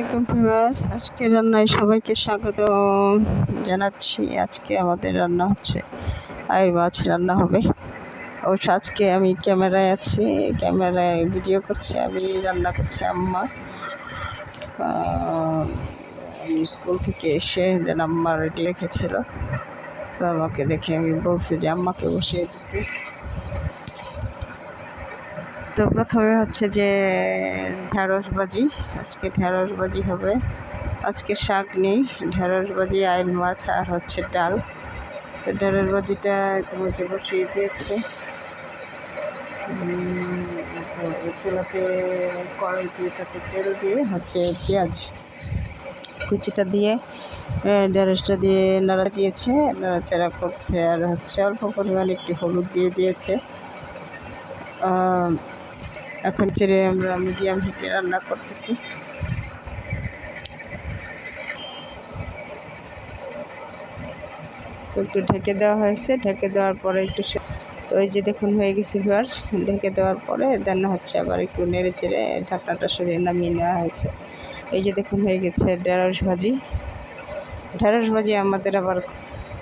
আসসালামাইকুম ভিউয়ার্স, আজকে রান্নায় সবাইকে স্বাগত জানাচ্ছি আজকে আমাদের রান্না হচ্ছে আয়ের মাছ রান্না হবে। অবশ্য আজকে আমি ক্যামেরায় আছি, ক্যামেরায় ভিডিও করছি, আমি রান্না করছি আম্মা। আমি স্কুল থেকে এসে দেন আম্মা রেডি রেখেছিল। তো আমাকে দেখে আমি বলছি যে আম্মাকে বসিয়ে দিতে। তো প্রথমে হচ্ছে যে ঢ্যাঁড়স ভাজি আজকে ঢ্যাঁড়স ভাজি হবে। আজকে শাক নেই ঢ্যাঁড়স ভাজি আইল মাছ আর হচ্ছে ডাল। তো ঢ্যাঁড়স ভাজিটা তোমাকে বসিয়ে দিয়েছে। উম, তো এই চুলাতে কড়াই দিয়ে তাতে তেল দিয়ে হচ্ছে পেঁয়াজ কুচিটা দিয়ে আহ, ঢ্যাঁড়সটা দিয়ে নাড়া দিয়েছে। নাড়াচাড়া করছে আর হচ্ছে অল্প পরিমাণ একটু হলুদ দিয়ে দিয়েছে। এখন ছেড়ে আমরা মিডিয়াম হিটে রান্না করতেছি। তো একটু ঢেকে দেওয়া হয়েছে। ঢেকে দেওয়ার পরে একটু তো এই যে দেখুন হয়ে গেছে ভিউয়ার্স ঢেকে দেওয়ার পরে দেন হচ্ছে আবার একটু নেড়ে চেড়ে ঢাকনাটা সরিয়ে নামিয়ে নেওয়া হয়েছে। এই যে দেখুন হয়ে গেছে ঢেঁড়স ভাজি। ঢেঁড়স ভাজি আমাদের আবার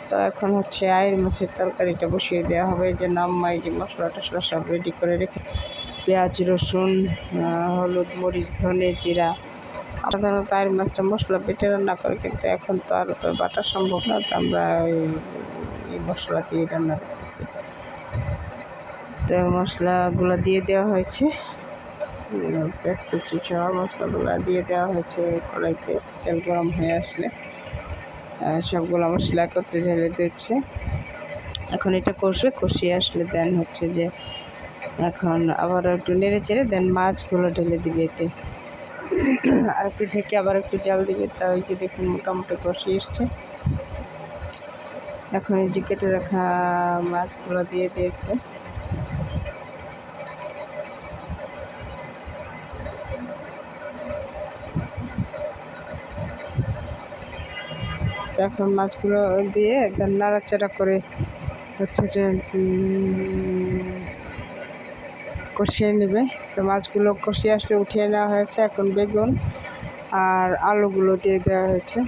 তো এখন হচ্ছে আয়ের মাছের তরকারিটা বসিয়ে দেওয়া হবে। যে এই যে মশলা টশলা সব রেডি করে রেখে পেঁয়াজ, রসুন হলুদ, মরিচ, ধনে জিরা। সাধারণত আয়ের মাছটা মশলা বেটে রান্না করে, কিন্তু এখন তো আর বাটা সম্ভব না, তো আমরা এই- মশলা দিয়ে রান্না করতেছি। তো মশলাগুলো দিয়ে দেওয়া হয়েছে। পেঁয়াজ কুচি সব মশলাগুলো দিয়ে দেওয়া হয়েছে কড়াইতে, তেল গরম হয়ে আসলে। সবগুলো মশলা একত্রে ঢেলে দিচ্ছে। এখন এটা কষবে কষিয়ে আসলে দেন হচ্ছে যে এখন আবার একটু নেড়ে চেড়ে দেন মাছগুলো ঢেলে দিবে এতে। আর একটু ঢেকে আবার একটু জাল দিবে। তা ওই যে দেখুন মোটামুটি কষিয়ে এসছে। এখন এই যে কেটে রাখা মাছগুলো দিয়ে দিয়েছে। এখন মাছগুলো দিয়ে একদম নাড়াচাড়া করে হচ্ছে যে কষিয়ে নেবে। তো মাছগুলো কষিয়ে আসলে উঠিয়ে নেওয়া হয়েছে এখন বেগুন আর আলুগুলো দিয়ে দেওয়া হয়েছে।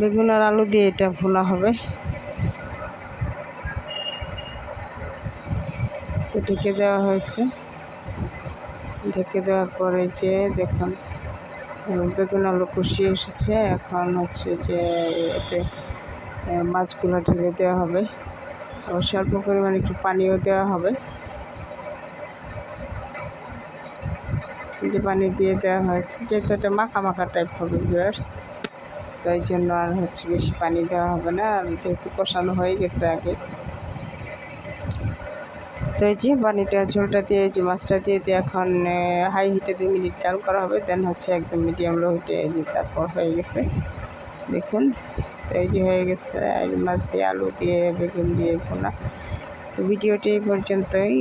বেগুন আর আলু দিয়ে এটা ভুনা হবে। তো ঢেকে দেওয়া হয়েছে। ঢেকে দেওয়ার পরে যে দেখুন, বেগুন আলু কষিয়ে এসেছে। এখন হচ্ছে যে এতে মাছগুলো ঢেলে দেওয়া হবে। ও স্বল্প পরিমাণে একটু পানিও দেওয়া হবে। যে পানি দিয়ে দেওয়া হয়েছে, যেহেতু এটা মাখা মাখা টাইপ হবে ভিউয়ার্স তো এই জন্য আর হচ্ছে বেশি পানি দেওয়া হবে না, আর যেহেতু কষানো হয়ে গেছে আগে। তো এই যে পানিটা, ঝোলটা দিয়ে যে মাছটা দিয়ে দিয়ে এখন হাই হিটে দুই মিনিট চাল করা হবে দেন হচ্ছে একদম মিডিয়াম লো হিটে তারপর হয়ে গেছে। দেখুন তো এই যে হয়ে গেছে, আর মাছ দিয়ে আলু দিয়ে, বেগুন দিয়ে ভোনা। তো ভিডিওটি এই পর্যন্তই,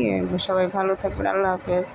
সবাই ভালো থাকবেন, আল্লাহ হাফেজ।